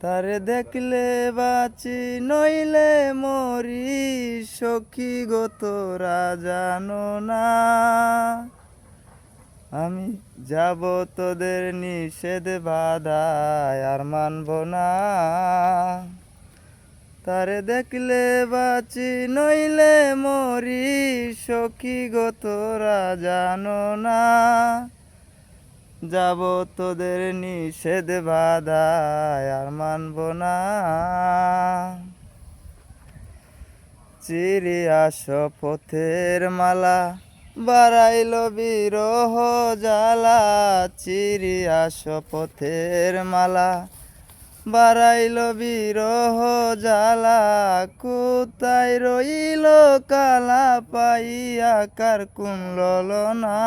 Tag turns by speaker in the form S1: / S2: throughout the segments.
S1: তারে দেখলে বাঁচি, নইলে মরি, সখী গো তোরা না। আমি যাব তোদের নিষেধ বাধায় আর মানব না। তারে দেখলে বাঁচি, নইলে মরি, সখী গো তোরা জানো না। যাব তোদের নিষেধ বাধায় আর মানব না। চিরি আস পথের মালা বাড়াইল বিরহ জ্বালা। চিরি আস পথের মালা বাড়াইল বিরহ জ্বালা। কোথায় রইল কালা পাইয়া কার কুমল না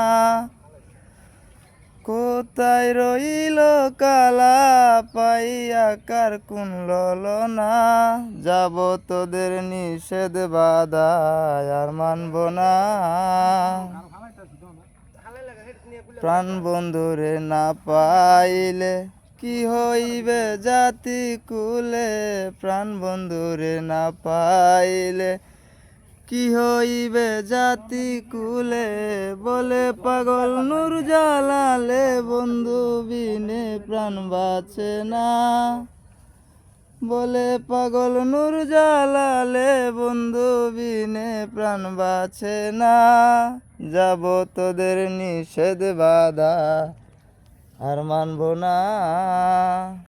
S1: কোথায় রইল কালা পাইয়া কার কুনল না যাব তোদের নিষেধ বাধায় আর মানব না। প্রাণ বন্ধুরে না পাইলে কি হইবে জাতি কুলে? প্রাণ বন্ধুরে না পাইলে কি হইবে জাতি কুলে? বলে পাগল নূর জালালে বন্ধু বিনে প্রাণ বাঁচে না। বলে পাগল নূর জালালে বন্ধু বিনে প্রাণ বাঁচে না। যাব তোদের নিষেধ বাধা আর মানব না।